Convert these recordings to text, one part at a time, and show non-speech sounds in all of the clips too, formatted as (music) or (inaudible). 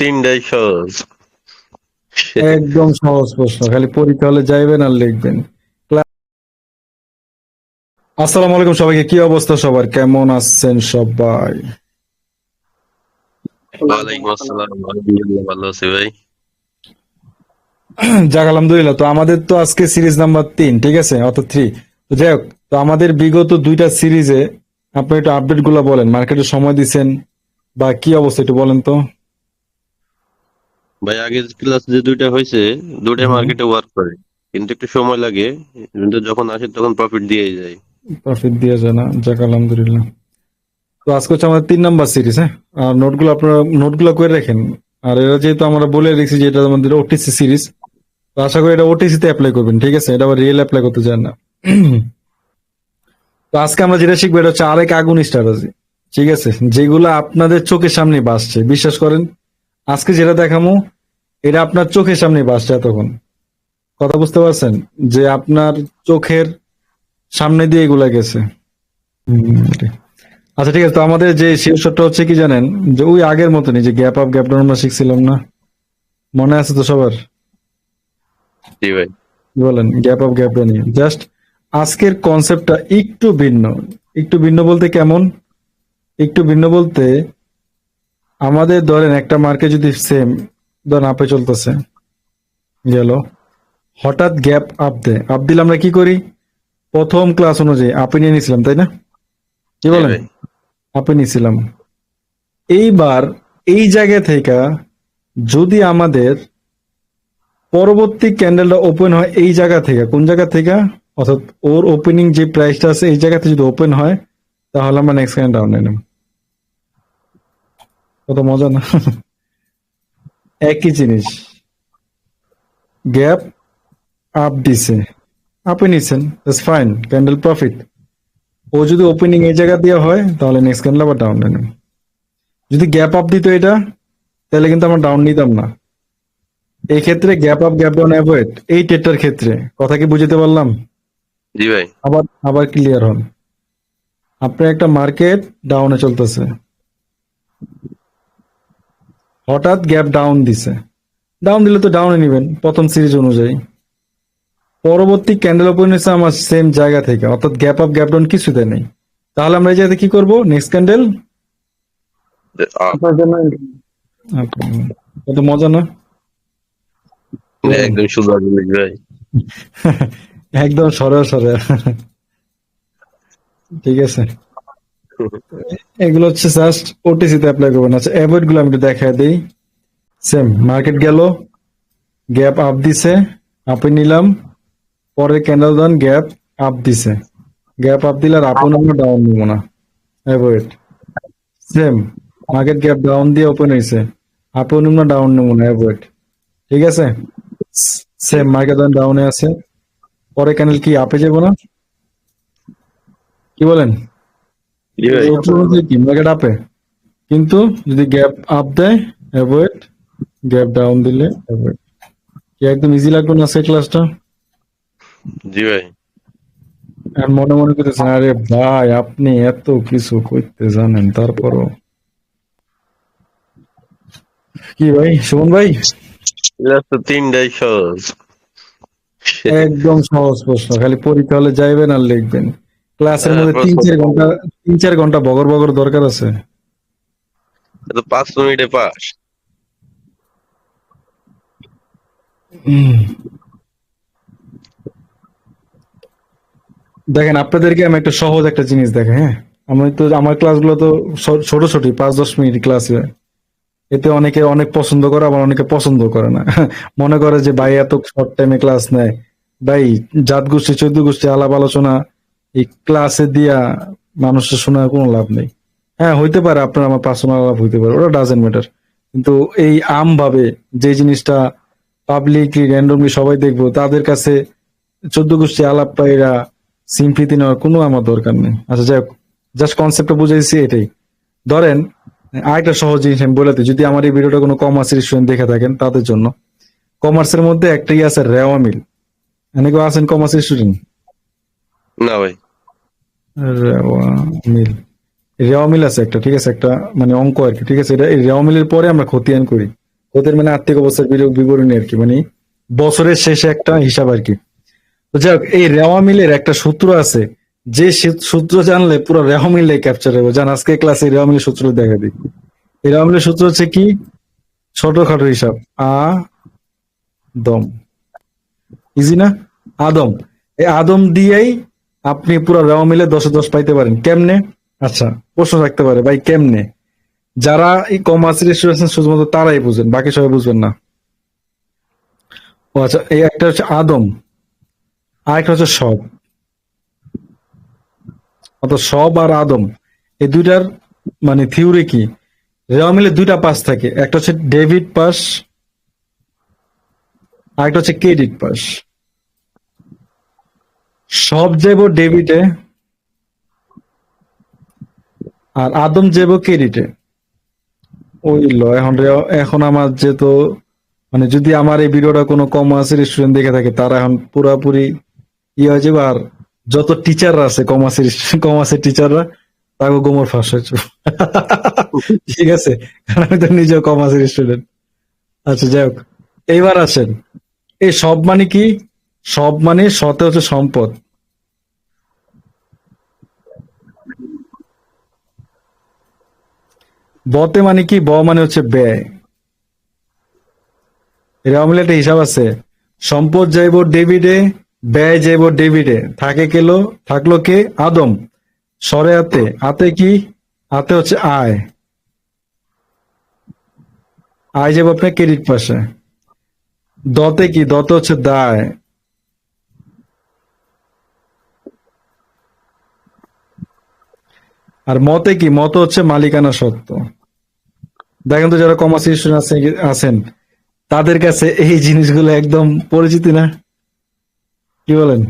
তিনটাই সহজ। একদম সহজ প্রশ্ন খালি পরীক্ষা হলে যাইবেন আর লিখবেন। আসসালামু আলাইকুম সবাইকে কি অবস্থা সবার? কেমন আছেন সবাই? ভালো আছি ভাই। যাক আলহামদুলিল্লাহ। তো আমাদের তো আজকে সিরিজ নাম্বার তিন ঠিক আছে? অর্থাৎ থ্রি তো যাই হোক তো আমাদের বিগত দুইটা সিরিজে আপনি একটু আপডেটগুলা বলেন মার্কেটে সময় দিচ্ছেন বা কি অবস্থা একটু বলেন তো। ভাই আগের ক্লাস যে দুইটা হয়েছে দুইটা মার্কেটে ওয়ার্ক করে। কিন্তু একটু সময় লাগে কিন্তু যখন আসে তখন প্রফিট দিয়ে যায়। প্রফিট দিয়ে যায় না যাক আলহামদুলিল্লাহ। তো আজকে হচ্ছে আমাদের তিন নাম্বার সিরিজ হ্যাঁ? আর নোটগুলো আপনারা নোটগুলো করে রাখেন। আর এরা যেহেতু আমরা বলে রেখেছি যে এটা আমাদের ওটিসি সিরিজ তো আশা করি এটা ওটিসি তে অ্যাপ্লাই করবেন ঠিক আছে? এটা আবার রিয়েল অ্যাপ্লাই করতে চান না। তো আজকে আমরা যেটা শিখব এটা হচ্ছে আরেক আগুন স্ট্র্যাটেজি ঠিক আছে? যেগুলো আপনাদের চোখের সামনে বাসছে বিশ্বাস করেন? আজকে যেটা দেখামো এটা আপনার চোখের সামনে বাসছে এতক্ষণ। কথা বুঝতে পারছেন? যে আপনার চোখের সামনে দিয়ে এগুলা গেছে। আচ্ছা ঠিক আছে তো আমাদের যে শীর্ষটা হচ্ছে কি জানেন? যে ওই আগের মতনই যে গ্যাপ আপ গ্যাপ ডাউন আমরা শিখছিলাম না? মনে আছে তো সবার? জি ভাই। বলেন gap up gap down. Just আজকের কনসেপ্টটা একটু ভিন্ন। একটু ভিন্ন বলতে কেমন? একটু ভিন্ন বলতে আমাদের ধরেন একটা মার্কেট যদি সেম ধরেন আপে চলতেছে। গেল। হঠাৎ গ্যাপ আপ দেয় আপ দিলে আমরা কি করি? প্রথম ক্লাস অনুযায়ী আপে নিয়ে নিয়েছিলাম তাই না? কি বলেন? আপে নিয়েছিলাম এইবার এই জায়গা থেকে যদি আমাদের পরবর্তী ক্যান্ডেলটা ওপেন হয় এই জায়গা থেকে কোন জায়গা থেকে? অর্থাৎ ওর ওপেনিং যে প্রাইসটা আছে এই জায়গাতে যদি ওপেন হয় তাহলে আমরা নেক্সট ক্যান্ডেল ডাউন নেব। কত মজা না? একই জিনিস। গ্যাপ আপ দিছে। আপে নিছেন ফাইন ক্যান্ডেল প্রফিট ও যদি ওপেনিং এই জায়গা দিয়ে হয় তাহলে নেক্সট ক্যান্ডেল আবার ডাউন নেব যদি গ্যাপ আপ দিত এটা তাহলে কিন্তু আমরা ডাউন নিতাম না। এই ক্ষেত্রে gap up gap down avoid এই টেটটার ক্ষেত্রে। কথা কি বুঝতে পারলাম? জি ভাই। আবার আবার ক্লিয়ার হন। আপনার একটা মার্কেট ডাউনে চলতেছে। হঠাৎ গ্যাপ ডাউন দিছে। ডাউন দিলে তো ডাউনে নেবেন প্রথম সিরিজ অনুযায়ী। পরবর্তী ক্যান্ডেল ওপেন হয়েছে আমার সেম জায়গা থেকে অর্থাৎ গ্যাপ আপ গ্যাপ ডাউন কিছুতে নেই। তাহলে আমরা এই জায়গাতে কি করব? নেক্সট ক্যান্ডেল কত মজা না? একদম সুন্দর ভাই। (laughs) একদম সরে সরে ঠিক আছে। এগুলো হচ্ছে জাস্ট ওটিসি তে অ্যাপ্লাই করবেন। আচ্ছা অ্যাভয়েডগুলো আমি একটু দিই। সেম মার্কেট গেল গ্যাপ আপ দিছে আপে নিলাম পরে ক্যান্ডেল ডাউন গ্যাপ আপ দিছে। গ্যাপ আপ দিলে আর আপন আমরা ডাউন নিব না। Avoid same market gap down দিয়ে ওপেন হয়েছে আপন আমরা ডাউন নিব না অ্যাভয়েড ঠিক আছে? সেম মার্কেট ডাউনে আছে। পরে ক্যান্ডেল কি আপে যাব না? কি বলেন? মার্কেট আপে কিন্তু যদি গ্যাপ আপ দেয় অ্যাভয়েড গ্যাপ ডাউন দিলে অ্যাভয়েড কি একদম ইজি লাগবে না সেই ক্লাসটা জি ভাই। আর মনে মনে করতেছেন আরে ভাই আপনি এত কিছু করতে জানেন তারপরও? কি ভাই সুমন ভাই? এটা তো তিনটাই সহজ। একদম সহজ প্রশ্ন খালি পরীক্ষা হলে যাইবেন আর লিখবেন। ক্লাসের হ্যাঁ, মধ্যে তিন চার ঘণ্টা তিন চার ঘণ্টা বগর বগর দরকার আছে। তো পাঁচ মিনিটে পাস। দেখেন আপনাদেরকে আমি একটা সহজ একটা জিনিস দেখে হ্যাঁ? আমি তো আমার ক্লাসগুলো তো ছোট ছোট পাঁচ দশ মিনিট ক্লাস। হয় এতে অনেকে অনেক পছন্দ করে আবার অনেকে পছন্দ করে না। (laughs) মনে করে যে ভাই এত শর্ট টাইমে ক্লাস নেয়। ভাই জাত গোষ্ঠী চৌদ্দ গোষ্ঠী আলাপ আলোচনা এই ক্লাসে দিয়া মানুষের শোনার কোনো লাভ নেই। হ্যাঁ হইতে পারে, আপনার আমার পার্সোনাল লাভ হইতে পারে, ওটা ডাজেন্ট ম্যাটার কিন্তু এই আম ভাবে যে জিনিসটা পাবলিকলি র্যান্ডমলি সবাই দেখব, তাদের কাছে চোদ্দ গোষ্ঠী আলাপ পাইরা সিম্পিতি নেওয়ার কোনো আমার দরকার নেই। আচ্ছা যাই হোক জাস্ট কনসেপ্টটা বুঝাইছি, এটাই। ধরেন, আরেকটা সহজ জিনিস আমি বলে যদি আমার এই ভিডিওটা কোনো কমার্সের স্টুডেন্ট দেখে থাকেন, তাদের জন্য। কমার্সের মধ্যে একটাই আছে রেওয়া মিল। কেউ আছেন কমার্সের স্টুডেন্ট না ভাই। মিল। রেওয়া মিল আছে একটা ঠিক আছে? একটা মানে অঙ্ক আর কি ঠিক আছে? এটা এই রেওয়া মিলের পরে আমরা খতিয়ান করি। খতিয়ান মানে আর্থিক অবস্থার বিরোগ বিবরণী আর কি মানে বছরের শেষে একটা হিসাব আর কি। তো যাই হোক, এই রেওয়া মিলের একটা সূত্র আছে। যে সূত্র জানলে পুরো রেওয়া মিলে ক্যাপচার হবে জান আজকে ক্লাসে রেওয়া সূত্র দেখা দিই। এই রেওয়া মিলের সূত্র হচ্ছে কি? ছোটখাটো হিসাব। আ দম। ইজি না? আদম। এই আদম দিয়েই আপনি পুরো রেওয়া মিলে দশে দশ পাইতে পারেন। কেমনে? আচ্ছা। প্রশ্ন রাখতে পারে ভাই কেমনে? যারা এই কমার্স রেস্টুরেশন শুধুমাত্র তারাই বুঝেন বাকি সবাই বুঝবেন না। ও আচ্ছা এই একটা হচ্ছে আদম আর একটা হচ্ছে সব। অর্থাৎ সব আর আদম এই দুইটার মানে থিওরি কি? রেওয়া মিলে দুইটা পাস থাকে একটা হচ্ছে ডেবিট পাস আর একটা হচ্ছে ক্রেডিট পাস। সব যাইব ডেবিটে আর আদম যাইব ক্রেডিটে। ওই ল, এখন এখন আমার যে তো মানে যদি আমার এই ভিডিওটা কোনো কমার্সের স্টুডেন্ট দেখে থাকে, তারা এখন পুরাপুরি ইয়ে হয়ে যাবে আর যত টিচাররা আছে, কমার্সের কমার্সের টিচাররা তাকে গোমর ফাঁস হয়েছে ঠিক আছে, কারণ আমি তো নিজেও কমার্সের স্টুডেন্ট আচ্ছা যাই হোক, এইবার আসেন। এই সব মানে কি? সব মানে সতে হচ্ছে সম্পদ। বতে মানে কি? ব মানে হচ্ছে ব্যয়। এরকম একটা হিসাব আছে। সম্পদ যাইব ডেভিডে, ব্যয় যাইব ডেভিডে। থাকে কেলো থাকল কে? আদম। সরে আতে। আতে কি? আতে হচ্ছে আয়। আয় যাব আপনার ক্রেডিট পাশে। দতে কি? দতে হচ্ছে দায়। আর মতে কি? মত হচ্ছে মালিকানা সত্য। দেখেন তো যারা কমার্স স্টুডেন্ট আছেন, তাদের কাছে এই জিনিসগুলো একদম পরিচিত না? কি বলেন?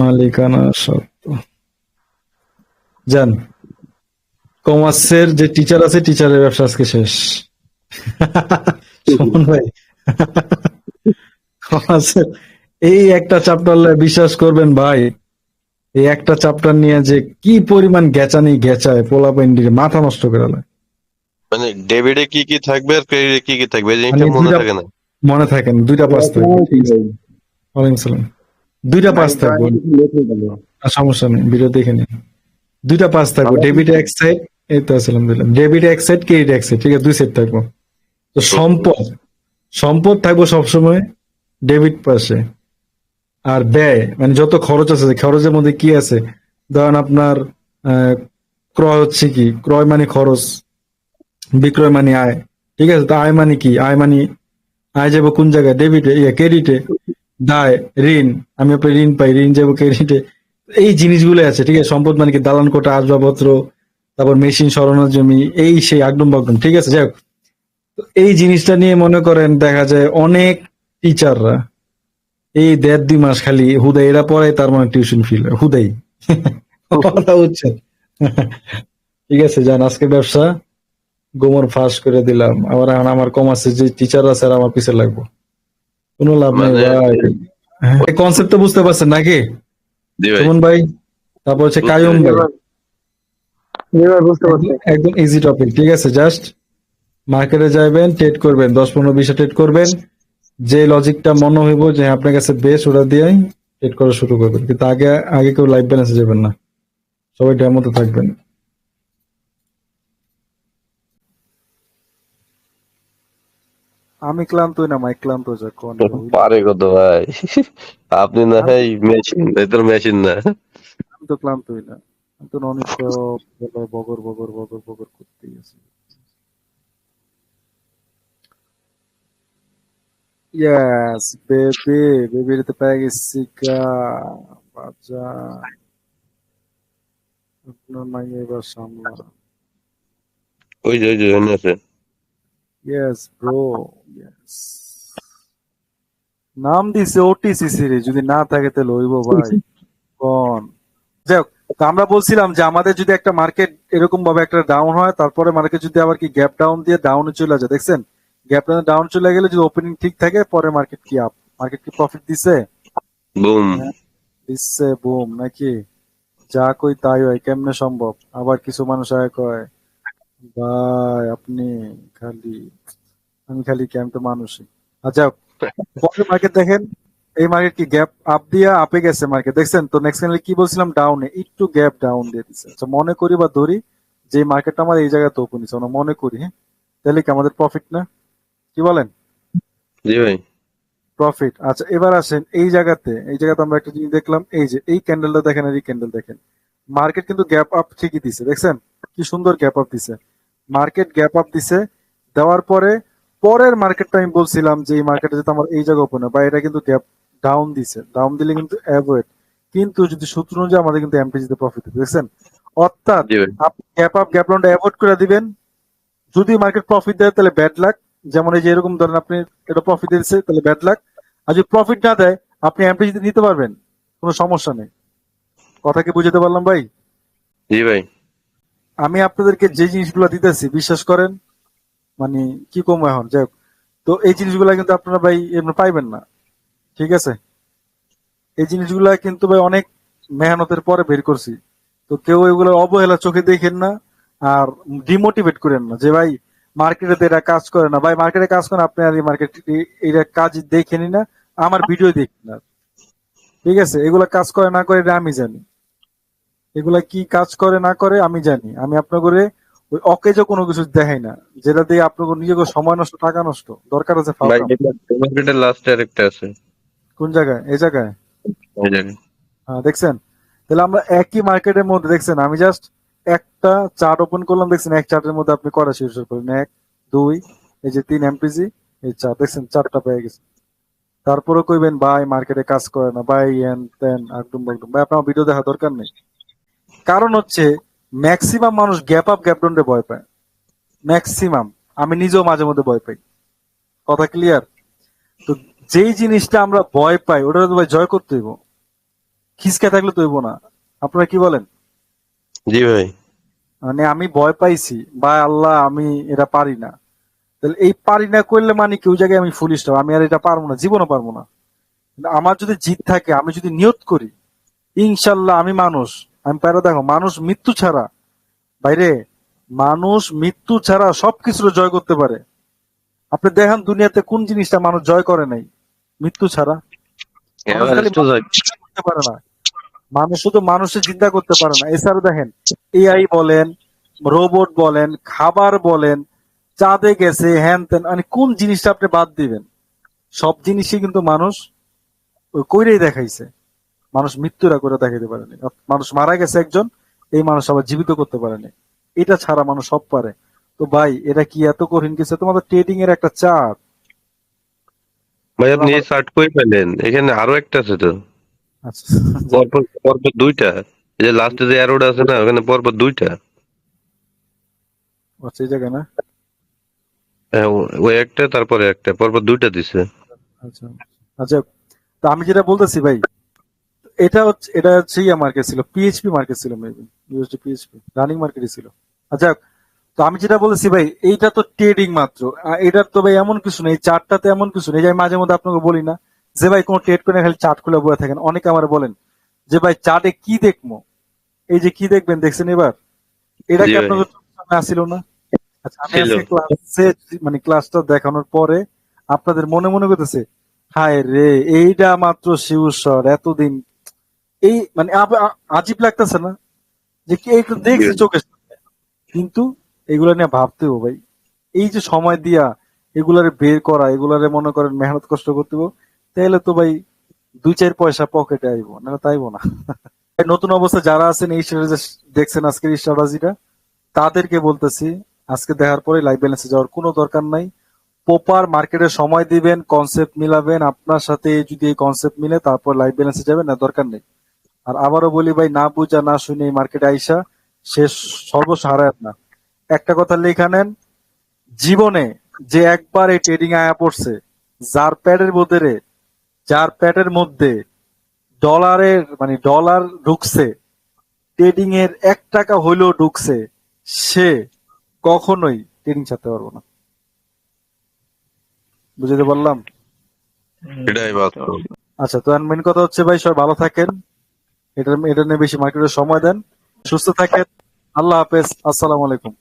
মালিকানা সত্ত্ব যান, কমার্সের যে টিচার আছে টিচারের ব্যবসা আজকে শেষ। ভাই। কমার্সের এই একটা চ্যাপ্টার বিশ্বাস করবেন ভাই। এই একটা চ্যাপ্টার নিয়ে যে কি পরিমাণ গেচানি গেচায় পোলা পেন্ডির মাথা নষ্ট করে দেয়। মানে ডেবিটে কি কি থাকবে আর ক্রেডিটে কি কি থাকবে জিনিসটা মানে মনে থাকে না। মনে থাকেন দুইটা পাস থাকবে। ওয়ালাইকুম সালাম দুইটা পাস থাকবে। আর সমস্যা নেই ভিডিও দেখে নিন। দুইটা পাস থাকব ডেবিট এক সাইড এই তো আসলাম দিলাম ডেবিট এক সাইড ক্রেডিট এক সাইড ঠিক আছে দুই সাইড থাকব। তো সম্পদ সম্পদ থাকব সবসময় ডেবিট পাশে। আর ব্যয় মানে যত খরচ আছে খরচের মধ্যে কি আছে? ধরেন আপনার ক্রয় হচ্ছে কি? ক্রয় মানে খরচ, বিক্রয় মানে আয়, ঠিক আছে? তা আয় মানে কি? আয় মানে আয় যাব কোন জায়গায়? ডেবিটে ইয়ে ক্রেডিটে দায়, ঋণ, আমি আপনার ঋণ পাই, ঋণ যাব ক্রেডিটে এই জিনিসগুলো আছে, ঠিক আছে? সম্পদ মানে কি? দালান কোটা, আসবাবপত্র, তারপর মেশিন সরানোর জমি, এই সেই আগডম বাগডম ঠিক আছে? যাই এই জিনিসটা নিয়ে মনে করেন, দেখা যায় অনেক টিচাররা এই দেড় দুই মাস খালি হুদাই এরা পড়ায় তার মানে টিউশন ফিল হুদাই। কথা বুঝছেন ঠিক আছে যান আজকে ব্যবসা। গোমর ফাঁস করে দিলাম। আবার এখন আমার কমার্সের যে টিচার আছে আর আমার পিছে লাগবো। কোনো লাভ নেই মানে- ভাই। এই কনসেপ্ট তো বুঝতে পারছেন নাকি? সুমন ভাই তারপর হচ্ছে কায়ুম ভাই। একদম ইজি টপিক ঠিক আছে? জাস্ট মার্কেটে যাবেন ট্রেড করবেন দশ পনেরো বিশে ট্রেড করবেন। যে লজিকটা মনে হইব যে আপনার কাছে বেশ ওটা দিয়েই ট্রেড করা শুরু করবেন। কিন্তু আগে আগে কেউ লাইফ ব্যালেন্সে যাবেন না। সবাই ডেমোতে থাকবেন। আমি ক্লান্ত না মাই ক্লান্ত হয়ে যায় কোন (laughs) পারে কত ভাই। আপনি না হয় মেশিন এদের মেশিন না। আমি তো ক্লান্ত হই না। আমি তো নন বগর বগর বগর বগর করতেই আছি। বেবি বেবির তো পেয়ে গেছি গা বাজা আপনার মাইয়া এবার সামলা ওই যে ওই যে ওখানে আছে ইয়েস ব্রো ইয়েস নাম দিছে ওটিসি সিরিজ যদি না থাকে তাহলে হইব ভাই। কোন? তো আমরা বলছিলাম যে আমাদের যদি একটা মার্কেট এরকম ভাবে একটা ডাউন হয় তারপরে মার্কেট যদি আবার কি গ্যাপ ডাউন দিয়ে ডাউনে চলে যায় দেখছেন? গ্যাপ ডাউন ডাউন চলে গেলে যদি ওপেনিং ঠিক থাকে পরে মার্কেট কি আপ মার্কেট কি প্রফিট দিছে? বুম দিচ্ছে বুম নাকি? যা কই তাই হয় কেমনে সম্ভব? আবার কিছু মানুষ আয় কয় ভাই আপনি খালি আমি খালি কেমন মানুষই। আচ্ছা পরের মার্কেট দেখেন এই মার্কেট কি গ্যাপ আপ দিয়া আপে গেছে মার্কেট দেখছেন? তো নেক্সট ক্যান্ডেল কি বলছিলাম? ডাউনে একটু গ্যাপ ডাউন দিয়ে দিচ্ছে আচ্ছা মনে করি বা ধরি যে মার্কেটটা আমার এই জায়গায় তো ওপেন হচ্ছে আমরা মনে করি হ্যাঁ? তাহলে কি আমাদের প্রফিট না? কি বলেন? জি ভাই। প্রফিট আচ্ছা এবার আসেন এই জায়গাতে এই জায়গাতে আমরা একটা জিনিস দেখলাম এই যে এই ক্যান্ডেলটা দেখেন আর এই ক্যান্ডেল দেখেন। মার্কেট কিন্তু গ্যাপ আপ ঠিকই দিছে দেখছেন? কি সুন্দর গ্যাপ আপ দিছে। মার্কেট গ্যাপ আপ দিছে দেওয়ার পরে পরের মার্কেটটা আমি বলছিলাম যে এই মার্কেটে যদি আমার এই জায়গা ওপেন বা এটা কিন্তু গ্যাপ ডাউন দিছে। ডাউন দিলে কিন্তু অ্যাভয়েড কিন্তু যদি সূত্র অনুযায়ী আমাদের কিন্তু এমটিজিতে প্রফিট দেখছেন? অর্থাৎ আপনি গ্যাপ আপ গ্যাপ ডাউনটা অ্যাভয়েড করে দিবেন। যদি মার্কেট প্রফিট দেয় তাহলে ব্যাড লাক যেমন এই যে এরকম ধরেন আপনি এটা প্রফিট দিচ্ছে তাহলে ব্যাড লাক আর যদি প্রফিট না দেয় আপনি এমপি যদি নিতে পারবেন কোনো সমস্যা নেই। কথা কি বুঝতে পারলাম ভাই? জি ভাই। আমি আপনাদেরকে যে জিনিসগুলো দিতেছি বিশ্বাস করেন মানে কি কম এখন? যাই। তো এই জিনিসগুলো কিন্তু আপনারা ভাই এমনি পাইবেন না। ঠিক আছে? এই জিনিসগুলা কিন্তু ভাই অনেক মেহনতের পরে বের করছি। তো কেউ এগুলো অবহেলা চোখে দেখেন না আর ডিমোটিভেট করেন না। যে ভাই মার্কেটে তো এটা কাজ করে না। ভাই মার্কেটে কাজ করে আপনি আর এই মার্কেট এটা কাজ দেখেনি না আমার ভিডিও দেখেন না ঠিক আছে? এগুলা কাজ করে না করে এটা আমি জানি। এগুলা কি কাজ করে না করে আমি জানি। আমি আপনার করে ওই অকেজ কোনো কিছু দেখাই না। যেটা দিয়ে আপনার নিজেকে সময় নষ্ট টাকা নষ্ট দরকার আছে মার্কেটের লাস্টে আরেকটা আছে। কোন জায়গায়? এই জায়গায়? হ্যাঁ দেখছেন? তাহলে আমরা একই মার্কেটের মধ্যে দেখছেন? আমি জাস্ট একটা চার্ট ওপেন করলাম, দেখছেন এক চার্টের মধ্যে আপনি করা শেষ করেন এক, দুই, এই যে তিন এমপিজি এই চার দেখছেন চারটা পেয়ে গেছে। তারপরে কইবেন, ভাই মার্কেটে কাজ করে না, ভাই এন তেন একদম একদম ভাই, আপনার ভিডিও দেখা দরকার নেই। কারণ হচ্ছে ম্যাক্সিমাম মানুষ গ্যাপ আপ গ্যাপ ডাউনে ভয় পায়। ম্যাক্সিমাম আমি নিজেও মাঝে মধ্যে ভয় পাই। কথা ক্লিয়ার তো যেই জিনিসটা আমরা ভয় পাই ওটা তো ভাই জয় করতে হইব। খিসকে থাকলে তো হইব না। আপনারা কি বলেন? জি ভাই। মানে আমি ভয় পাইছি বা আল্লাহ আমি এটা পারি না। তাহলে এই পারি না করলে মানে কেউ জায়গায় আমি ফুলিশ আমি আর এটা পারব না জীবনও পারব না। আমার যদি জিত থাকে আমি যদি নিয়ত করি ইনশাল্লাহ আমি মানুষ আমি পারো দেখো মানুষ মৃত্যু ছাড়া বাইরে মানুষ মৃত্যু ছাড়া সবকিছু জয় করতে পারে। আপনি দেখেন দুনিয়াতে কোন জিনিসটা মানুষ জয় করে নাই? মৃত্যু ছাড়া। করতে পারে না। মানুষ শুধু মানুষের চিন্তা করতে পারে না। এছাড়া দেখেন এআই বলেন রোবট বলেন খাবার বলেন চাঁদে গেছে হ্যান ত্যান মানে কোন জিনিসটা আপনি বাদ দিবেন? সব জিনিসই কিন্তু মানুষ কইরেই দেখাইছে। মানুষ মৃত্যুরা করে দেখাইতে পারেনি। মানুষ মারা গেছে একজন এই মানুষ আবার জীবিত করতে পারেনি। এটা ছাড়া মানুষ সব পারে। তো ভাই এটা কি এত কঠিন কিছু? তোমাদের ট্রেডিং এর একটা চাপ। ভাই আপনি এই কই পেলেন? এখানে আরও একটা আছে তো। আচ্ছা পরপর পরপর দুইটা। যে লাস্টে যে অ্যারোড আছে না ওখানে পরপর দুইটা। আচ্ছা এই জায়গায় না? হ্যাঁ, ওই একটা তারপরে একটা পরপর দুইটা দিছে। আচ্ছা আচ্ছা। তো আমি যেটা বলতেছি ভাই এটা হচ্ছে এটা হচ্ছে ইয়া মার্কেট ছিল পিএইচপি মার্কেট ছিল মেবি ইউএসডি পিএইচপি রানিং মার্কেটই ছিল। আচ্ছা তো আমি যেটা বলেছি ভাই এইটা তো ট্রেডিং মাত্র। এটার তো ভাই এমন কিছু নেই চারটাতে এমন কিছু নেই যে মাঝে মধ্যে আপনাকে বলি না। যে ভাই কোন ট্রেড করে খালি চার্ট খুলে বয়ে থাকেন। অনেকে আমার বলেন যে ভাই চার্টে কি দেখব? এই যে কি দেখবেন দেখছেন এবার? এটা কি আপনাদের সামনে আসছিল না? আচ্ছা আমি। আজকে ক্লাসে মানে ক্লাসটা দেখানোর পরে আপনাদের মনে মনে করতেছে হায় রে এইটা মাত্র শিবস্বর এতদিন। এই মানে আজীব লাগতেছে না? যে কি একটু দেখছি চোখের কিন্তু এগুলা নিয়ে ভাবতেও ভাই। এই যে সময় দিয়া এগুলারে বের করা এগুলারে মনে করেন মেহনত কষ্ট করতে হবে, তাহলে তো ভাই দুই চার পয়সা পকেটে আইব না তাইবো না। নতুন অবস্থা যারা আছেন এই দেখছেন আজকের এই তাদেরকে বলতেছি, আজকে দেখার পরে লাইফ ব্যালেন্সে যাওয়ার কোনো দরকার নাই। প্রপার মার্কেটে সময় দিবেন কনসেপ্ট মিলাবেন, আপনার সাথে যদি এই কনসেপ্ট মিলে তারপর লাইফ ব্যালেন্সে যাবেন, না দরকার নেই। আর আবারও বলি ভাই, না বুঝা, না শুনে এই মার্কেটে আইসা সে সর্বস্ব হারায় না। একটা কথা লেখা নেন, জীবনে যে একবার এই ট্রেডিং আয়া পড়ছে, যার প্যাডের মধ্যে যার প্যাডের মধ্যে ডলারের মানে ডলার ঢুকছে ট্রেডিং এর এক টাকা হইলেও ঢুকছে সে কখনোই ট্রেডিং ছাড়তে পারব না। বুঝতে পারলাম? এটাই আচ্ছা তো মেন কথা হচ্ছে ভাই সবাই ভালো থাকেন। এটা এটা নিয়ে বেশি মার্কেটে সময় দেন। সুস্থ থাকেন। আল্লাহ হাফেজ। আসসালামু আলাইকুম।